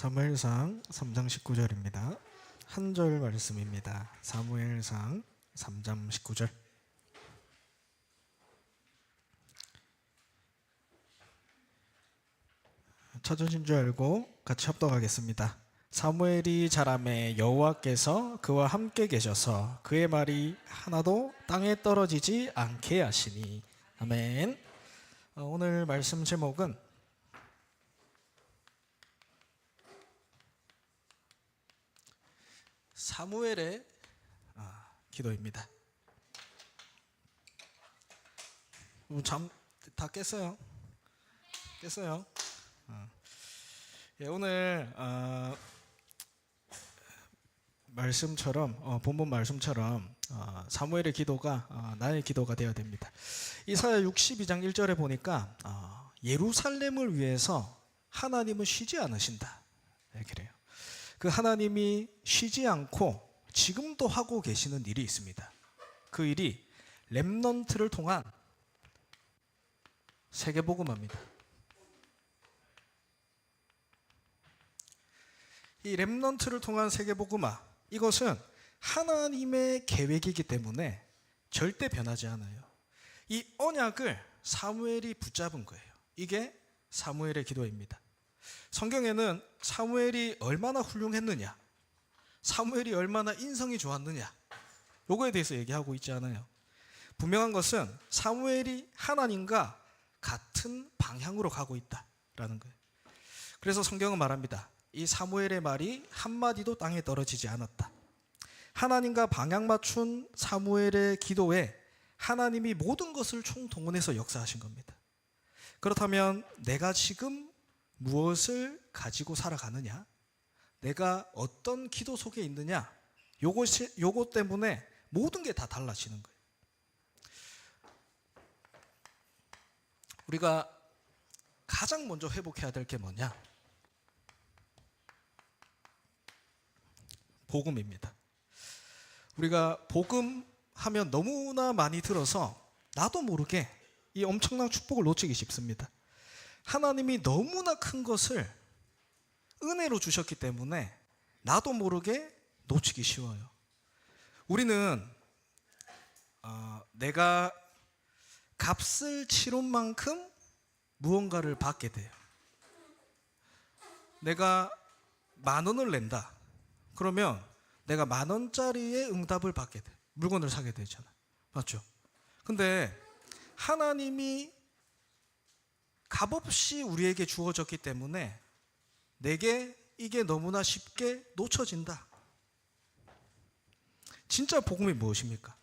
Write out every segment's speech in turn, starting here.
사무엘상 3장 19절입니다. 한 절 말씀입니다. 사무엘상 3장 19절. 찾으신 줄 알고 같이 합독하겠습니다. 사무엘이 자라매 여호와께서 그와 함께 계셔서 그의 말이 하나도 땅에 떨어지지 않게 하시니 아멘. 어, 오늘 말씀 제목은 사무엘의 아, 기도입니다. 잠다 깼어요? 깼어요? 어. 예, 오늘 어, 말씀처럼 어, 본문 말씀처럼 어, 사무엘의 기도가 어, 나의 기도가 되어야 됩니다. 이사야 62장 1절에 보니까 어, 예루살렘을 위해서 하나님은 쉬지 않으신다. 네, 그래요. 그 하나님이 쉬지 않고 지금도 하고 계시는 일이 있습니다. 그 일이 렘넌트를 통한 세계복음화입니다. 이 렘넌트를 통한 세계복음화 이것은 하나님의 계획이기 때문에 절대 변하지 않아요. 이 언약을 사무엘이 붙잡은 거예요. 이게 사무엘의 기도입니다. 성경에는 사무엘이 얼마나 훌륭했느냐, 사무엘이 얼마나 인성이 좋았느냐, 요거에 대해서 얘기하고 있지 않아요. 분명한 것은 사무엘이 하나님과 같은 방향으로 가고 있다라는 거예요. 그래서 성경은 말합니다. 이 사무엘의 말이 한마디도 땅에 떨어지지 않았다. 하나님과 방향 맞춘 사무엘의 기도에 하나님이 모든 것을 총동원해서 역사하신 겁니다. 그렇다면 내가 지금 무엇을 가지고 살아가느냐? 내가 어떤 기도 속에 있느냐? 요것이 요것 때문에 모든 게 다 달라지는 거예요. 우리가 가장 먼저 회복해야 될 게 뭐냐? 복음입니다. 우리가 복음 하면 너무나 많이 들어서 나도 모르게 이 엄청난 축복을 놓치기 쉽습니다. 하나님이 너무나 큰 것을 은혜로 주셨기 때문에 나도 모르게 놓치기 쉬워요. 우리는 어, 내가 값을 치른 만큼 무언가를 받게 돼요. 내가 만 원을 낸다. 그러면 내가 만 원짜리의 응답을 받게 돼. 물건을 사게 되잖아. 맞죠? 근데 하나님이 값없이 우리에게 주어졌기 때문에 내게 이게 너무나 쉽게 놓쳐진다. 진짜 복음이 무엇입니까?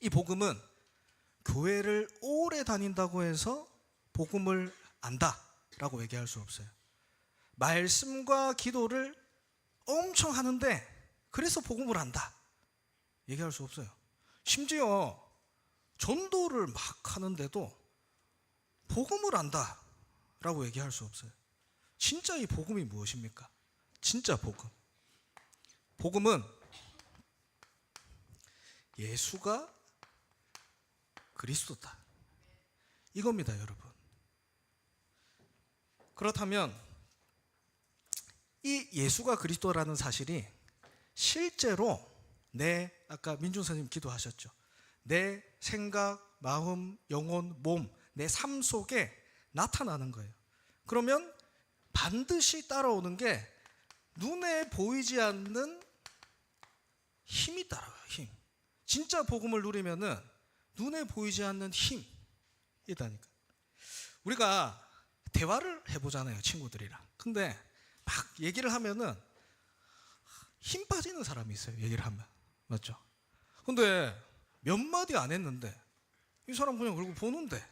이 복음은 교회를 오래 다닌다고 해서 복음을 안다라고 얘기할 수 없어요. 말씀과 기도를 엄청 하는데 그래서 복음을 안다. 얘기할 수 없어요. 심지어 전도를 막 하는데도 복음을 안다 라고 얘기할 수 없어요. 진짜 이 복음이 무엇입니까? 진짜 복음. 복음은 예수가 그리스도다. 이겁니다, 여러분. 그렇다면 이 예수가 그리스도라는 사실이 실제로 내 아까 민준 선생님 기도하셨죠. 내 생각, 마음, 영혼, 몸, 내 삶 속에 나타나는 거예요. 그러면 반드시 따라오는 게 눈에 보이지 않는 힘이 따라와요. 힘. 진짜 복음을 누리면은 눈에 보이지 않는 힘이다니까. 우리가 대화를 해보잖아요, 친구들이랑. 근데 막 얘기를 하면은 힘 빠지는 사람이 있어요, 얘기를 하면. 맞죠? 근데 몇 마디 안 했는데 이 사람 그냥 그리고 보는데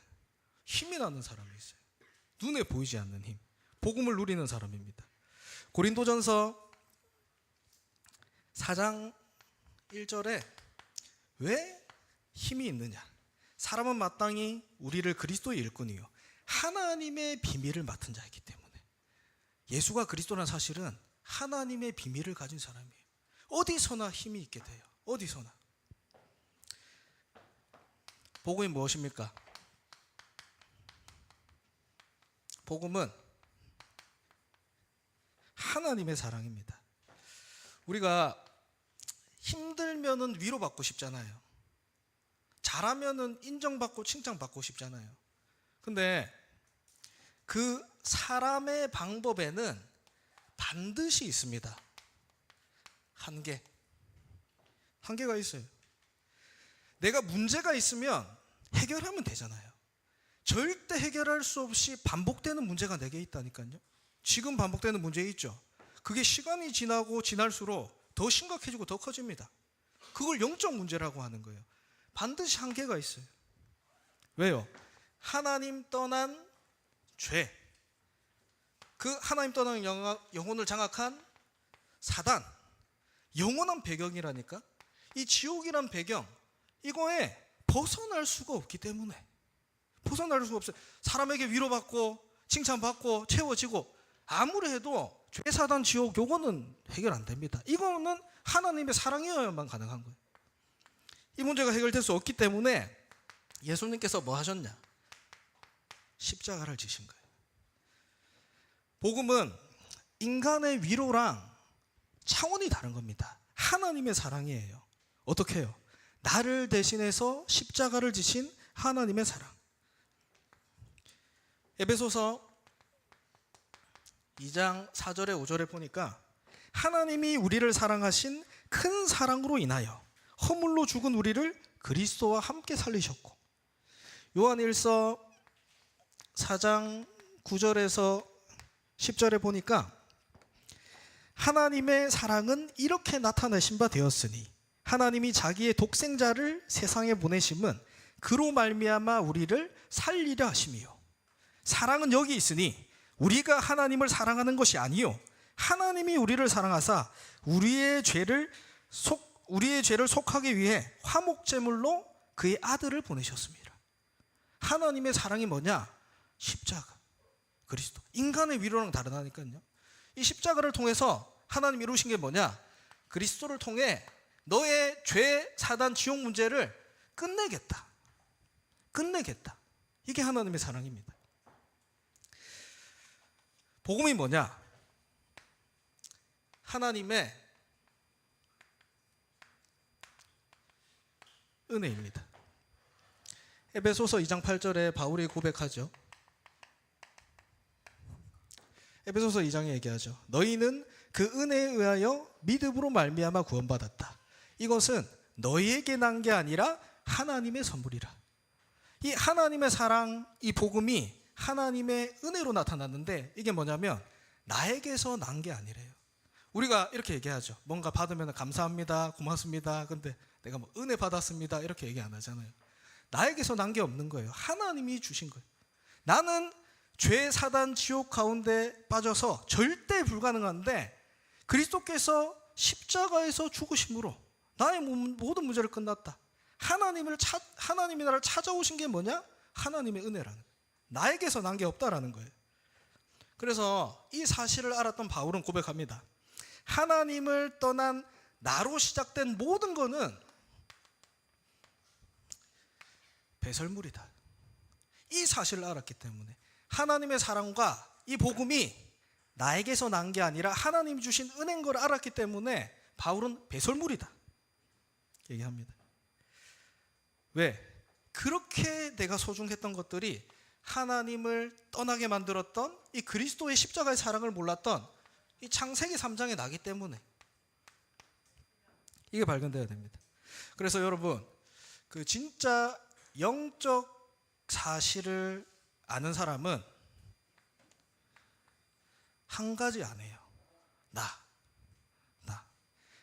힘이 나는 사람이 있어요. 눈에 보이지 않는 힘. 복음을 누리는 사람입니다. 고린도전서 4장 1절에 왜 힘이 있느냐? 사람은 마땅히 우리를 그리스도의 일꾼이요 하나님의 비밀을 맡은 자이기 때문에 예수가 그리스도라는 사실은 하나님의 비밀을 가진 사람이에요. 어디서나 힘이 있게 돼요. 어디서나. 복음이 무엇입니까? 복음은 하나님의 사랑입니다. 우리가 힘들면은 위로받고 싶잖아요. 잘하면은 인정받고 칭찬받고 싶잖아요. 근데 그 사람의 방법에는 반드시 있습니다. 한계. 한계가 있어요. 내가 문제가 있으면 해결하면 되잖아요. 절대 해결할 수 없이 반복되는 문제가 내게 있다니까요. 지금 반복되는 문제 있죠. 그게 시간이 지나고 지날수록 더 심각해지고 더 커집니다. 그걸 영적 문제라고 하는 거예요. 반드시 한계가 있어요. 왜요? 하나님 떠난 죄. 그 하나님 떠난 영혼을 장악한 사단. 영원한 배경이라니까. 이 지옥이란 배경. 이거에 벗어날 수가 없기 때문에. 벗어날 수가 없어요. 사람에게 위로받고 칭찬받고 채워지고 아무리 해도 죄 사단 지옥 요거는 해결 안 됩니다. 이거는 하나님의 사랑이어야만 가능한 거예요. 이 문제가 해결될 수 없기 때문에 예수님께서 뭐 하셨냐? 십자가를 지신 거예요. 복음은 인간의 위로랑 차원이 다른 겁니다. 하나님의 사랑이에요. 어떻게 해요? 나를 대신해서 십자가를 지신 하나님의 사랑. 에베소서 2장 4절에 5절에 보니까 하나님이 우리를 사랑하신 큰 사랑으로 인하여 허물로 죽은 우리를 그리스도와 함께 살리셨고 요한일서 4장 9절에서 10절에 보니까 하나님의 사랑은 이렇게 나타내신 바 되었으니 하나님이 자기의 독생자를 세상에 보내심은 그로 말미암아 우리를 살리려 하심이요 사랑은 여기 있으니 우리가 하나님을 사랑하는 것이 아니요 하나님이 우리를 사랑하사 우리의 죄를 속 우리의 죄를 속하기 위해 화목 제물로 그의 아들을 보내셨습니다. 하나님의 사랑이 뭐냐? 십자가. 그리스도. 인간의 위로랑 다르다니까요. 이 십자가를 통해서 하나님 이루신 게 뭐냐? 그리스도를 통해 너의 죄, 사단, 지옥 문제를 끝내겠다. 끝내겠다. 이게 하나님의 사랑입니다. 복음이 뭐냐? 하나님의 은혜입니다. 에베소서 2장 8절에 바울이 고백하죠. 에베소서 2장에 얘기하죠. 너희는 그 은혜에 의하여 믿음으로 말미암아 구원받았다. 이것은 너희에게 난 게 아니라 하나님의 선물이라. 이 하나님의 사랑, 이 복음이 하나님의 은혜로 나타났는데 이게 뭐냐면 나에게서 난 게 아니래요. 우리가 이렇게 얘기하죠. 뭔가 받으면 감사합니다, 고맙습니다. 근데 내가 뭐 은혜 받았습니다 이렇게 얘기 안 하잖아요. 나에게서 난 게 없는 거예요. 하나님이 주신 거예요. 나는 죄, 사단, 지옥 가운데 빠져서 절대 불가능한데 그리스도께서 십자가에서 죽으심으로 나의 모든 문제를 끝났다. 하나님을 찾 하나님이 나를 찾아오신 게 뭐냐? 하나님의 은혜라는. 나에게서 난 게 없다라는 거예요. 그래서 이 사실을 알았던 바울은 고백합니다. 하나님을 떠난 나로 시작된 모든 거는 배설물이다. 이 사실을 알았기 때문에 하나님의 사랑과 이 복음이 나에게서 난 게 아니라 하나님 주신 은혜인 걸 알았기 때문에 바울은 배설물이다. 얘기합니다. 왜? 그렇게 내가 소중했던 것들이 하나님을 떠나게 만들었던 이 그리스도의 십자가의 사랑을 몰랐던 이 창세기 3장에 나기 때문에 이게 발견돼야 됩니다. 그래서 여러분 그 진짜 영적 사실을 아는 사람은 한 가지 안 해요. 나. 나.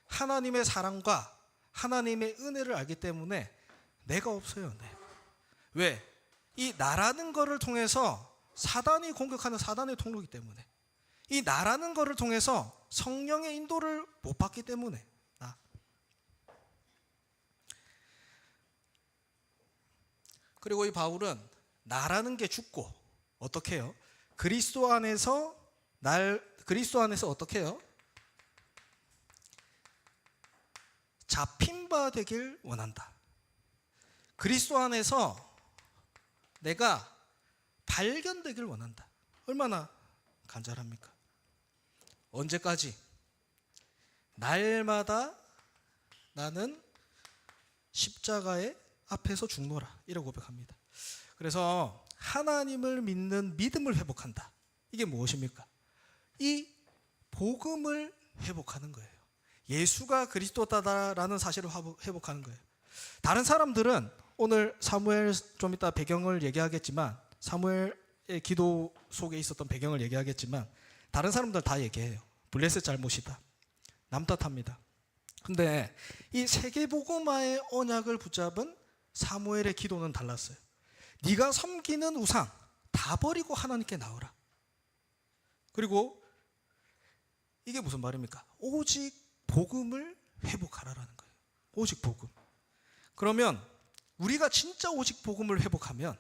하나님의 사랑과 하나님의 은혜를 알기 때문에 내가 없어요. 네. 왜? 이 나라는 거를 통해서 사단이 공격하는 사단의 통로이기 때문에 이 나라는 거를 통해서 성령의 인도를 못 받기 때문에 나. 그리고 이 바울은 나라는 게 죽고 어떻게 해요? 그리스도 안에서 날 그리스도 안에서 어떻게 해요? 잡힌 바 되길 원한다. 그리스도 안에서 내가 발견되길 원한다. 얼마나 간절합니까? 언제까지? 날마다 나는 십자가의 앞에서 죽노라. 이라고 고백합니다. 그래서 하나님을 믿는 믿음을 회복한다. 이게 무엇입니까? 이 복음을 회복하는 거예요. 예수가 그리스도다라는 사실을 회복하는 거예요. 다른 사람들은 오늘 사무엘 좀 이따 배경을 얘기하겠지만 사무엘의 기도 속에 있었던 배경을 얘기하겠지만 다른 사람들 다 얘기해요. 블레셋 잘못이다. 남 탓합니다. 근데 이 세계복음화의 언약을 붙잡은 사무엘의 기도는 달랐어요. 네가 섬기는 우상 다 버리고 하나님께 나오라. 그리고 이게 무슨 말입니까? 오직 복음을 회복하라라는 거예요. 오직 복음. 그러면 우리가 진짜 오직 복음을 회복하면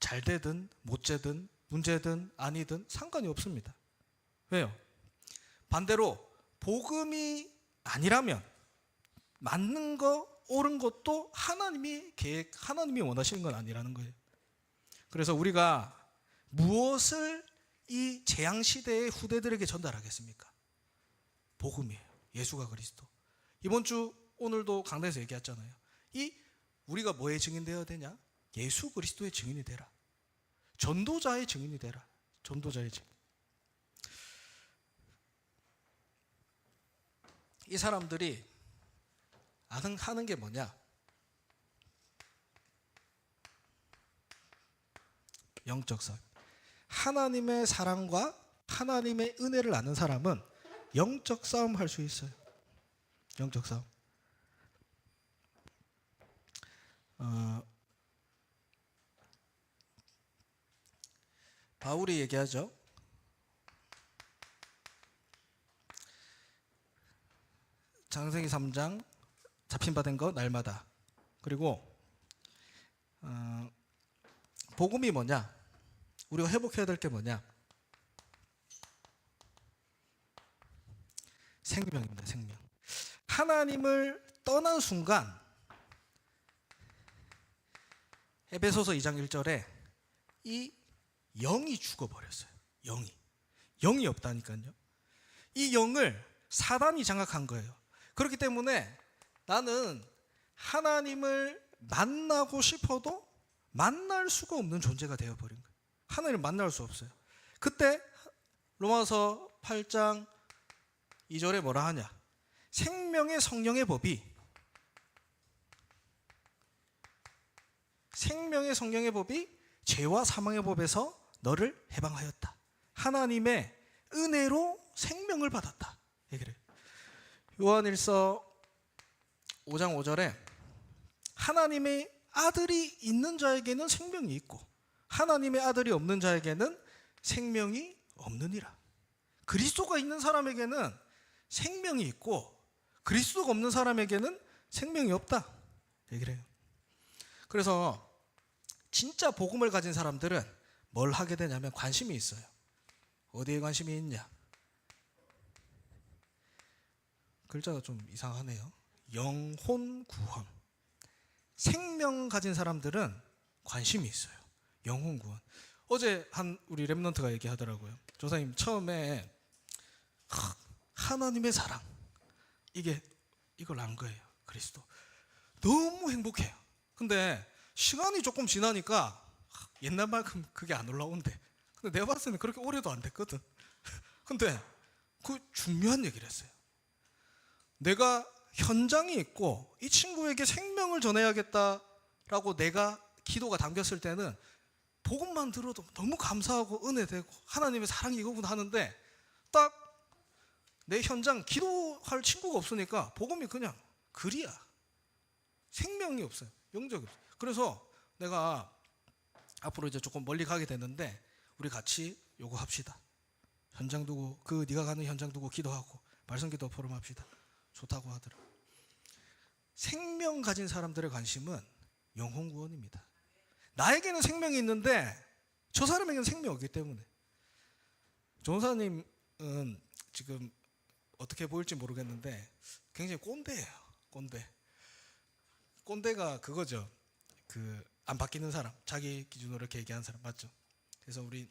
잘 되든 못 되든 문제든 아니든 상관이 없습니다. 왜요? 반대로 복음이 아니라면 맞는 거 옳은 것도 하나님이 계획 하나님이 원하시는 건 아니라는 거예요. 그래서 우리가 무엇을 이 재앙 시대의 후대들에게 전달하겠습니까? 복음이에요. 예수가 그리스도. 이번 주 오늘도 강단에서 얘기했잖아요. 이 우리가 뭐의 증인 되어야 되냐? 예수 그리스도의 증인이 되라. 전도자의 증인이 되라. 전도자의 증인. 이 사람들이 아는 하는 게 뭐냐? 영적 싸움. 하나님의 사랑과 하나님의 은혜를 아는 사람은 영적 싸움 할 수 있어요. 영적 싸움. 어, 바울이 얘기하죠. 장세기 3장 잡힌 바된거 날마다. 그리고 어, 복음이 뭐냐? 우리가 회복해야 될 게 뭐냐? 생명입니다 생명. 하나님을 떠난 순간 에베소서 2장 1절에 이 영이 죽어버렸어요 영이 영이 없다니까요 이 영을 사단이 장악한 거예요 그렇기 때문에 나는 하나님을 만나고 싶어도 만날 수가 없는 존재가 되어버린 거예요. 하나님을 만날 수 없어요. 그때 로마서 8장 2절에 뭐라 하냐? 생명의 성령의 법이 생명의 성령의 법이 죄와 사망의 법에서 너를 해방하였다. 하나님의 은혜로 생명을 받았다. 얘기를. 요한일서 5장 5절에 하나님의 아들이 있는 자에게는 생명이 있고 하나님의 아들이 없는 자에게는 생명이 없느니라. 그리스도가 있는 사람에게는 생명이 있고 그리스도가 없는 사람에게는 생명이 없다. 얘기를 해요. 그래서 진짜 복음을 가진 사람들은 뭘 하게 되냐면 관심이 있어요. 어디에 관심이 있냐? 글자가 좀 이상하네요. 영혼 구원. 생명 가진 사람들은 관심이 있어요. 영혼 구원. 어제 한 우리 랩런트가 얘기하더라고요. 조사님 처음에 하, 하나님의 사랑 이게 이걸 안 거예요. 그리스도 너무 행복해요. 근데 시간이 조금 지나니까 옛날만큼 그게 안 올라온대. 근데 내가 봤을 때는 그렇게 오래도 안 됐거든. 근데 그 중요한 얘기를 했어요. 내가 현장에 있고 이 친구에게 생명을 전해야겠다라고 내가 기도가 담겼을 때는 복음만 들어도 너무 감사하고 은혜되고 하나님의 사랑이 이거구나 하는데 딱 내 현장 기도할 친구가 없으니까 복음이 그냥 글이야. 생명이 없어요. 영적이 없어요. 그래서 내가 앞으로 이제 조금 멀리 가게 되는데 우리 같이 요거 합시다. 현장 두고 그 네가 가는 현장 두고 기도하고 말씀기도 포럼 합시다. 좋다고 하더라. 생명 가진 사람들의 관심은 영혼 구원입니다. 나에게는 생명이 있는데 저 사람에게는 생명이 없기 때문에 조사님은 지금 어떻게 보일지 모르겠는데 굉장히 꼰대예요. 꼰대. 꼰대가 그거죠. 그 안 바뀌는 사람, 자기 기준으로 이렇게 얘기하는 사람 맞죠? 그래서 우리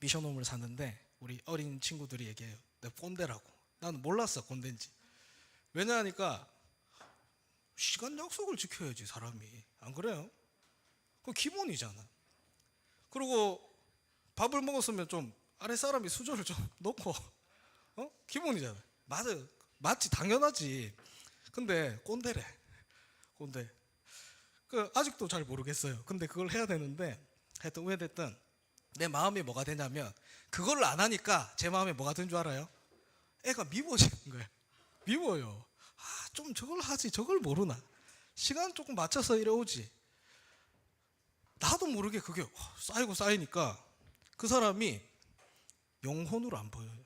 미션홈을 사는데 우리 어린 친구들이 얘기해요. 내 꼰대라고. 나는 몰랐어 꼰대인지. 왜냐하니까 시간 약속을 지켜야지 사람이 안 그래요? 그 기본이잖아. 그리고 밥을 먹었으면 좀 아래 사람이 수저를 좀 놓고 어 기본이잖아. 맞아요. 맞지 당연하지. 근데 꼰대래. 꼰대. 그 아직도 잘 모르겠어요. 근데 그걸 해야 되는데 하여튼 왜 됐든 내 마음이 뭐가 되냐면 그걸 안 하니까 제 마음에 뭐가 든줄 알아요? 애가 미워지는 거예요. 미워요. 아, 좀 저걸 하지. 저걸 모르나. 시간 조금 맞춰서 이래 오지. 나도 모르게 그게 쌓이고 쌓이니까 그 사람이 영혼으로 안 보여요.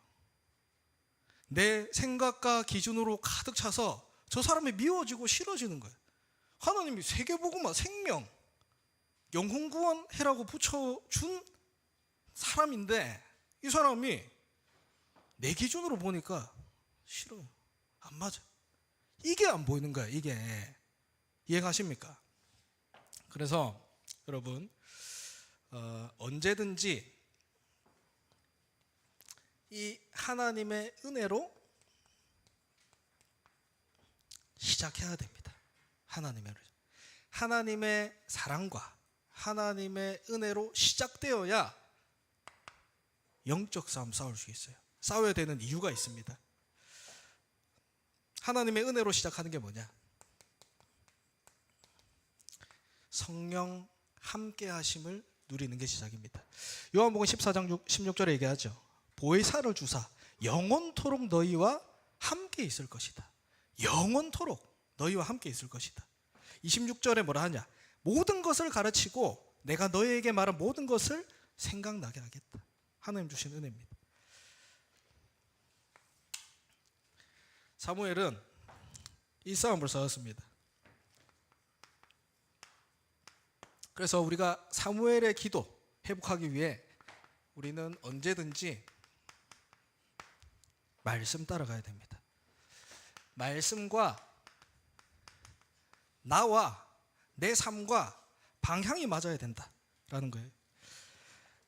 내 생각과 기준으로 가득 차서 저 사람이 미워지고 싫어지는 거예요. 하나님이 세계복음화 생명 영혼 구원 해라고 붙여준 사람인데 이 사람이 내 기준으로 보니까 싫어요. 안 맞아. 이게 안 보이는 거야. 이게 이해가십니까? 그래서 여러분 어, 언제든지 이 하나님의 은혜로 시작해야 됩니다. 하나님의. 하나님의 사랑과 하나님의 은혜로 시작되어야 영적 싸움 싸울 수 있어요. 싸워야 되는 이유가 있습니다. 하나님의 은혜로 시작하는 게 뭐냐? 성령 함께 하심을 누리는 게 시작입니다. 요한복음 14장 6, 16절에 얘기하죠. 보혜사를 주사 영원토록 너희와 함께 있을 것이다. 영원토록 너희와 함께 있을 것이다. 26절에 뭐라 하냐? 모든 것을 가르치고 내가 너희에게 말한 모든 것을 생각나게 하겠다. 하나님 주신 은혜입니다. 사무엘은 이 싸움을 싸웠습니다. 그래서 우리가 사무엘의 기도 회복하기 위해 우리는 언제든지 말씀 따라가야 됩니다. 말씀과 나와 내 삶과 방향이 맞아야 된다라는 거예요.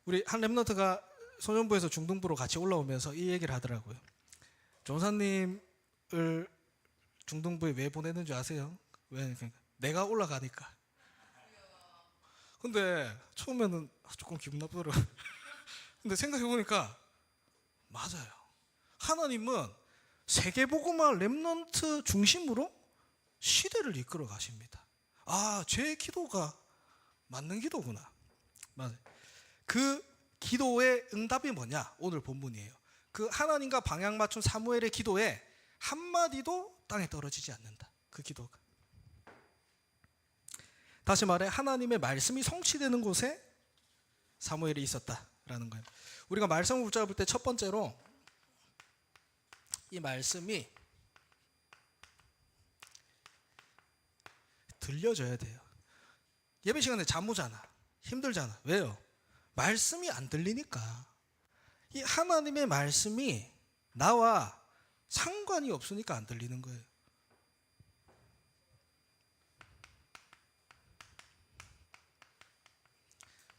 우리 한 랩너트가 소년부에서 중등부로 같이 올라오면서 이 얘기를 하더라고요. 전사님을 중등부에 왜 보내는지 아세요? 왜? 그러니까 내가 올라가니까. 근데 처음에는 조금 기분 나쁘더라고요. 근데 생각해 보니까 맞아요. 하나님은 세계복음화 랩넌트 중심으로 시대를 이끌어 가십니다. 아, 제 기도가 맞는 기도구나. 그 기도의 응답이 뭐냐? 오늘 본문이에요. 그 하나님과 방향 맞춘 사무엘의 기도에 한마디도 땅에 떨어지지 않는다. 그 기도가. 다시 말해 하나님의 말씀이 성취되는 곳에 사무엘이 있었다라는 거예요. 우리가 말씀을 붙잡을 때 첫 번째로 이 말씀이 들려져야 돼요. 예배 시간에 잠 오잖아. 힘들잖아. 왜요? 말씀이 안 들리니까. 이 하나님의 말씀이 나와 상관이 없으니까 안 들리는 거예요.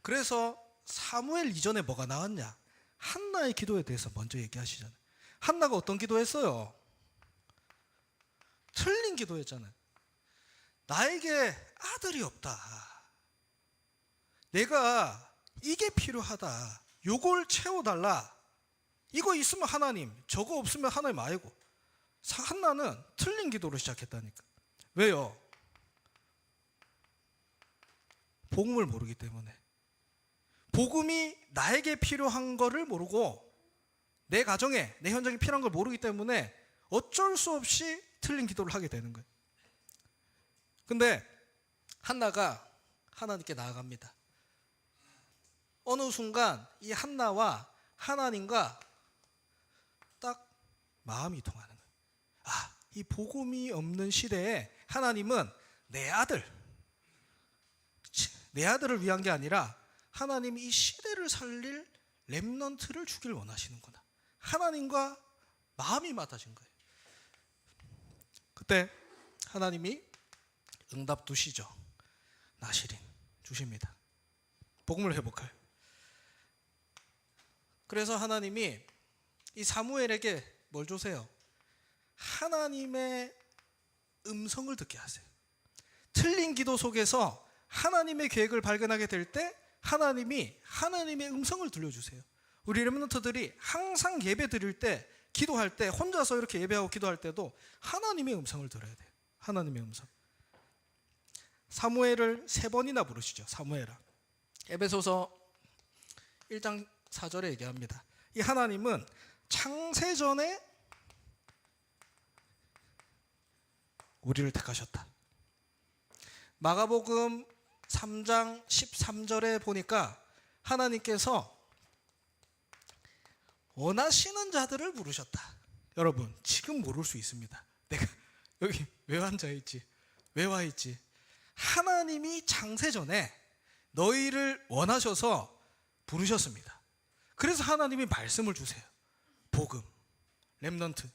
그래서 사무엘 이전에 뭐가 나왔냐? 한나의 기도에 대해서 먼저 얘기하시잖아요. 한나가 어떤 기도했어요? 틀린 기도했잖아요. 나에게 아들이 없다. 내가 이게 필요하다. 요걸 채워달라. 이거 있으면 하나님, 저거 없으면 하나님. 사- 한나는 틀린 기도를 시작했다니까. 왜요? 복음을 모르기 때문에. 복음이 나에게 필요한 거를 모르고 내 가정에 내 현장에 필요한 걸 모르기 때문에 어쩔 수 없이 틀린 기도를 하게 되는 거예요. 근데 한나가 하나님께 나아갑니다. 어느 순간 이 한나와 하나님과 딱 마음이 통하는 거예요. 아, 이 복음이 없는 시대에 하나님은 내 아들, 내 아들을 위한 게 아니라 하나님이 이 시대를 살릴 렘넌트를 주길 원하시는구나. 하나님과 마음이 맞아진 거예요. 그때 하나님이 응답 두시죠. 나시린 주십니다. 복음을 회복할. 그래서 하나님이 이 사무엘에게 뭘 주세요? 하나님의 음성을 듣게 하세요. 틀린 기도 속에서 하나님의 계획을 발견하게 될 때 하나님이 하나님의 음성을 들려주세요. 우리 레몬트들이 항상 예배 드릴 때 기도할 때 혼자서 이렇게 예배하고 기도할 때도 하나님의 음성을 들어야 돼요. 하나님의 음성. 사무엘을 세 번이나 부르시죠. 사무엘아. 에베소서 1장 4절에 얘기합니다. 이 하나님은 창세 전에 우리를 택하셨다. 마가복음 3장 13절에 보니까 하나님께서 원하시는 자들을 부르셨다. 여러분, 지금 모를 수 있습니다. 내가 여기 왜 앉아 있지? 왜 와 있지? 하나님이 창세 전에 너희를 원하셔서 부르셨습니다. 그래서 하나님이 말씀을 주세요. 복음, 렘넌트.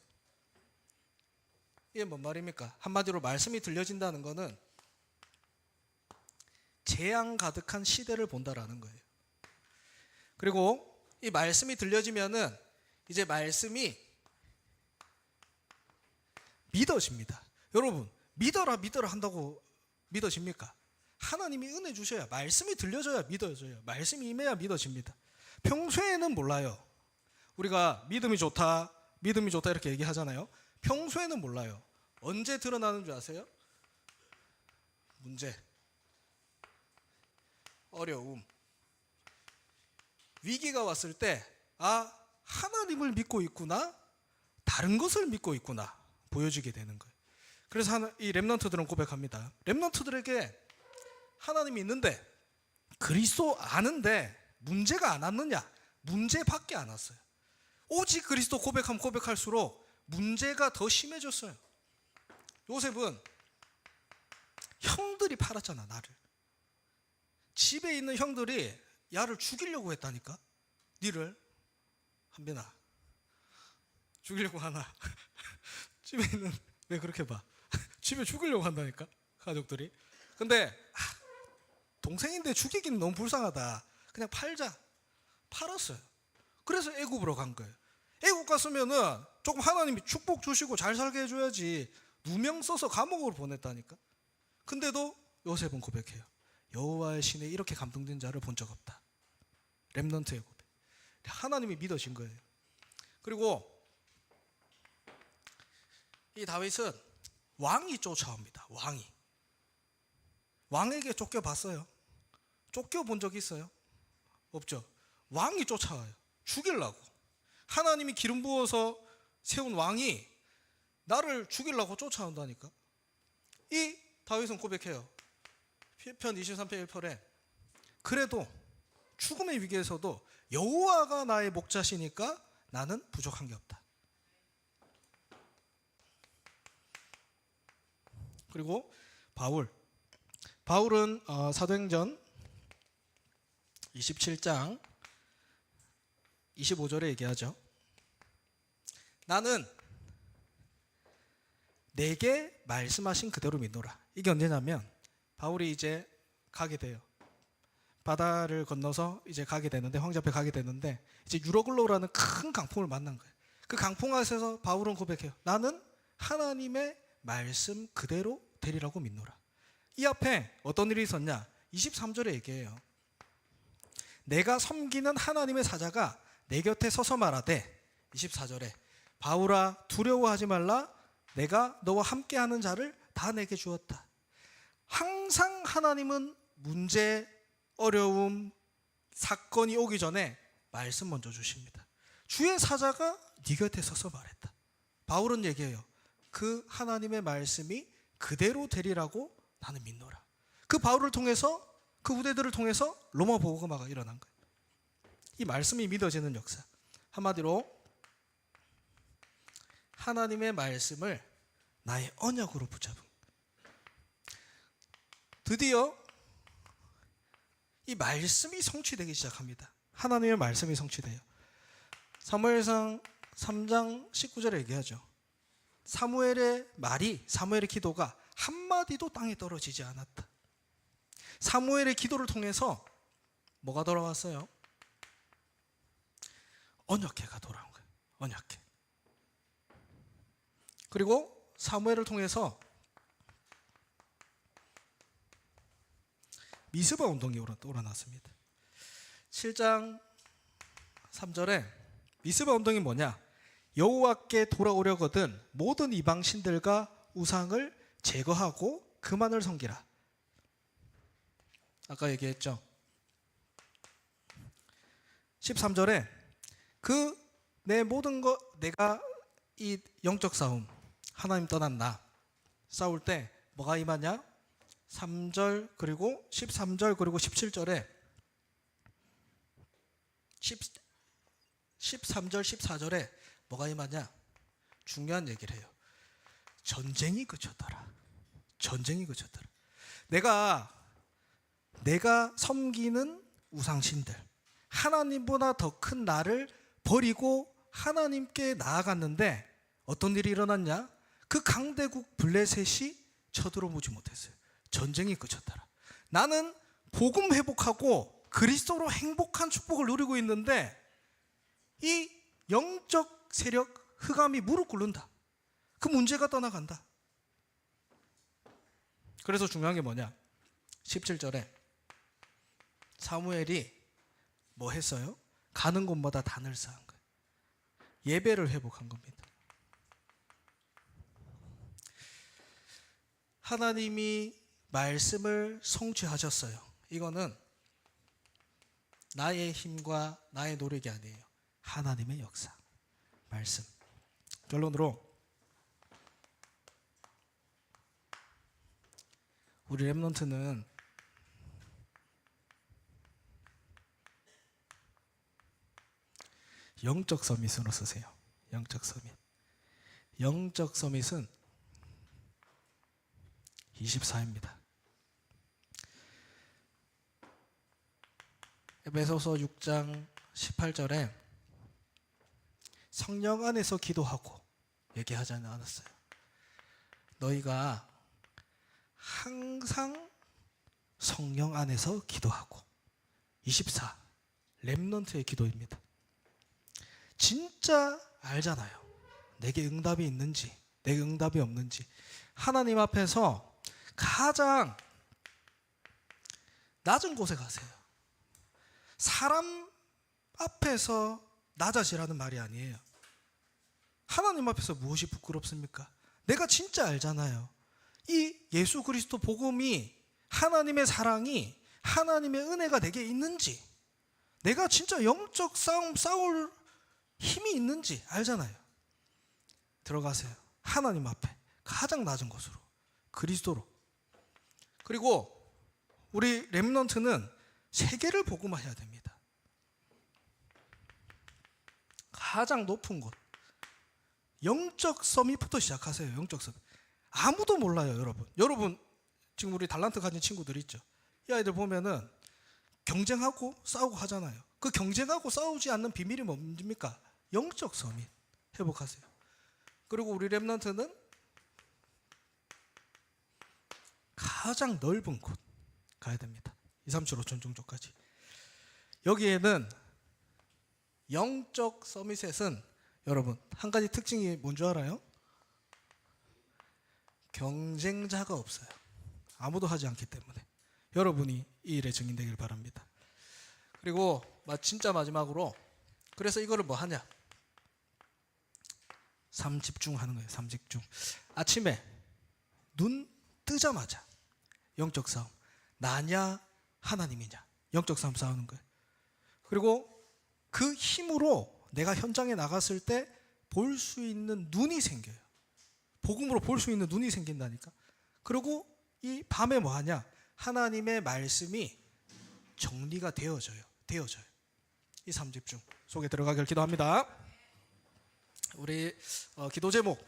이게 뭔 말입니까? 한마디로 말씀이 들려진다는 것은 재앙 가득한 시대를 본다라는 거예요. 그리고 이 말씀이 들려지면은 이제 말씀이 믿어집니다. 여러분, 믿어라 믿어라 한다고 믿어집니까? 하나님이 은혜 주셔야 말씀이 들려져야 믿어져요. 말씀이 임해야 믿어집니다. 평소에는 몰라요. 우리가 믿음이 좋다, 믿음이 좋다 이렇게 얘기하잖아요. 평소에는 몰라요. 언제 드러나는 줄 아세요? 문제, 어려움, 위기가 왔을 때, 아, 하나님을 믿고 있구나, 다른 것을 믿고 있구나, 보여지게 되는 거예요. 그래서 이 랩런트들은 고백합니다. 랩런트들에게 하나님이 있는데, 그리스도 아는데, 문제가 안 왔느냐? 문제밖에 안 왔어요. 오직 그리스도 고백하면 고백할수록 문제가 더 심해졌어요. 요셉은 형들이 팔았잖아, 나를. 집에 있는 형들이 야를 죽이려고 했다니까. 니를 한빈아 죽이려고 하나. 집에 있는 왜 그렇게 봐? 집에 죽이려고 한다니까 가족들이. 근데 아, 동생인데 죽이기는 너무 불쌍하다. 그냥 팔자. 팔았어요. 그래서 애굽으로 간 거예요. 애굽 갔으면은 조금 하나님이 축복 주시고 잘 살게 해줘야지 누명 써서 감옥으로 보냈다니까. 근데도 요셉은 고백해요. 여호와의 신에 이렇게 감동된 자를 본 적 없다. 렘넌트의 고백. 하나님이 믿어진 거예요. 그리고 이 다윗은 왕이 쫓아옵니다. 왕이. 왕에게 쫓겨봤어요. 쫓겨본 적 있어요? 없죠. 왕이 쫓아와요. 죽이려고. 하나님이 기름 부어서 세운 왕이 나를 죽이려고 쫓아온다니까. 이 다윗은 고백해요. 편 23편 1절에 그래도 죽음의 위기에서도 여호와가 나의 목자시니까 나는 부족한 게 없다. 그리고 바울. 바울은 어, 사도행전 27장 25절에 얘기하죠. 나는 내게 말씀하신 그대로 믿노라. 이게 언제냐면 바울이 이제 가게 돼요. 바다를 건너서 이제 가게 되는데 황제 앞에 가게 되는데 이제 유로글로라는 큰 강풍을 만난 거예요. 그 강풍 앞에서 바울은 고백해요. 나는 하나님의 말씀 그대로 되리라고 믿노라. 이 앞에 어떤 일이 있었냐? 23절에 얘기해요. 내가 섬기는 하나님의 사자가 내 곁에 서서 말하되 24절에 바울아 두려워하지 말라 내가 너와 함께하는 자를 다 내게 주었다. 항상 하나님은 문제, 어려움, 사건이 오기 전에 말씀 먼저 주십니다. 주의 사자가 네 곁에 서서 말했다. 바울은 얘기해요. 그 하나님의 말씀이 그대로 되리라고 나는 믿노라. 그 바울을 통해서 그 우대들을 통해서 로마 보고마가 일어난 거예요. 이 말씀이 믿어지는 역사. 한마디로 하나님의 말씀을 나의 언약으로 붙잡은 드디어 이 말씀이 성취되기 시작합니다. 하나님의 말씀이 성취돼요. 사무엘상 3장 19절에 얘기하죠. 사무엘의 말이 사무엘의 기도가 한 마디도 땅에 떨어지지 않았다. 사무엘의 기도를 통해서 뭐가 돌아왔어요? 언약궤가 돌아온 거예요. 언약궤. 그리고 사무엘을 통해서 미스바 운동이 일어났습니다. 7장 3절에 미스바 운동이 뭐냐? 여호와께 돌아오려거든 모든 이방 신들과 우상을 제거하고 그만을 섬기라. 아까 얘기했죠. 13절에 그 내 모든 것 내가 이 영적 싸움 하나님 떠난 나 싸울 때 뭐가 임하냐? 3절 그리고 13절 그리고 17절에 10, 13절 14절에 뭐가 임하냐? 중요한 얘기를 해요. 전쟁이 그쳤더라. 전쟁이 그쳤더라. 내가 내가 섬기는 우상신들 하나님보다 더 큰 나를 버리고 하나님께 나아갔는데 어떤 일이 일어났냐? 그 강대국 블레셋이 쳐들어오지 못했어요. 전쟁이 그쳤더라. 나는 복음 회복하고 그리스도로 행복한 축복을 누리고 있는데 이 영적 세력 흑암이 무릎 꿇는다. 그 문제가 떠나간다. 그래서 중요한 게 뭐냐? 17절에 사무엘이 뭐 했어요? 가는 곳마다 단을 쌓은 거예요. 예배를 회복한 겁니다. 하나님이 말씀을 성취하셨어요. 이거는 나의 힘과 나의 노력이 아니에요. 하나님의 역사. 말씀. 결론으로 우리 랩런트는 영적 서밋으로 쓰세요. 영적 서밋. 영적 서밋은 24입니다. 에베소서 6장 18절에 성령 안에서 기도하고 얘기하지 않았어요. 너희가 항상 성령 안에서 기도하고 24 렘넌트의 기도입니다. 진짜 알잖아요. 내게 응답이 있는지, 내게 응답이 없는지. 하나님 앞에서 가장 낮은 곳에 가세요. 사람 앞에서 낮아지라는 말이 아니에요. 하나님 앞에서 무엇이 부끄럽습니까? 내가 진짜 알잖아요. 이 예수 그리스도 복음이 하나님의 사랑이 하나님의 은혜가 내게 있는지 내가 진짜 영적 싸움 싸울 힘이 있는지 알잖아요. 들어가세요. 하나님 앞에 가장 낮은 곳으로 그리스도로. 그리고 우리 렘넌트는 세계를 복음화해야 됩니다. 가장 높은 곳. 영적 서밋부터 시작하세요. 영적 서밋. 아무도 몰라요, 여러분. 여러분 지금 우리 달란트 가진 친구들 있죠. 이 아이들 보면은 경쟁하고 싸우고 하잖아요. 그 경쟁하고 싸우지 않는 비밀이 뭡니까? 영적 서밋 회복하세요. 그리고 우리 랩런트는 가장 넓은 곳 가야 됩니다. 2, 3, 7, 5 천 종족까지. 여기에는 영적 서밋셋은 여러분 한 가지 특징이 뭔 줄 알아요? 경쟁자가 없어요. 아무도 하지 않기 때문에 여러분이 이 일에 증인되길 바랍니다. 그리고 마- 진짜 마지막으로 그래서 이거를 뭐 하냐? 삼 집중하는 거예요. 삼 집중. 아침에 눈 뜨자마자 영적 싸움. 나냐 하나님이냐. 영적 싸움 싸우는 거예요. 그리고 그 힘으로 내가 현장에 나갔을 때 볼 수 있는 눈이 생겨요. 복음으로 볼 수 있는 눈이 생긴다니까. 그리고 이 밤에 뭐 하냐? 하나님의 말씀이 정리가 되어져요. 되어져요. 이 삼집중 속에 들어가길 기도합니다. 우리 어, 기도 제목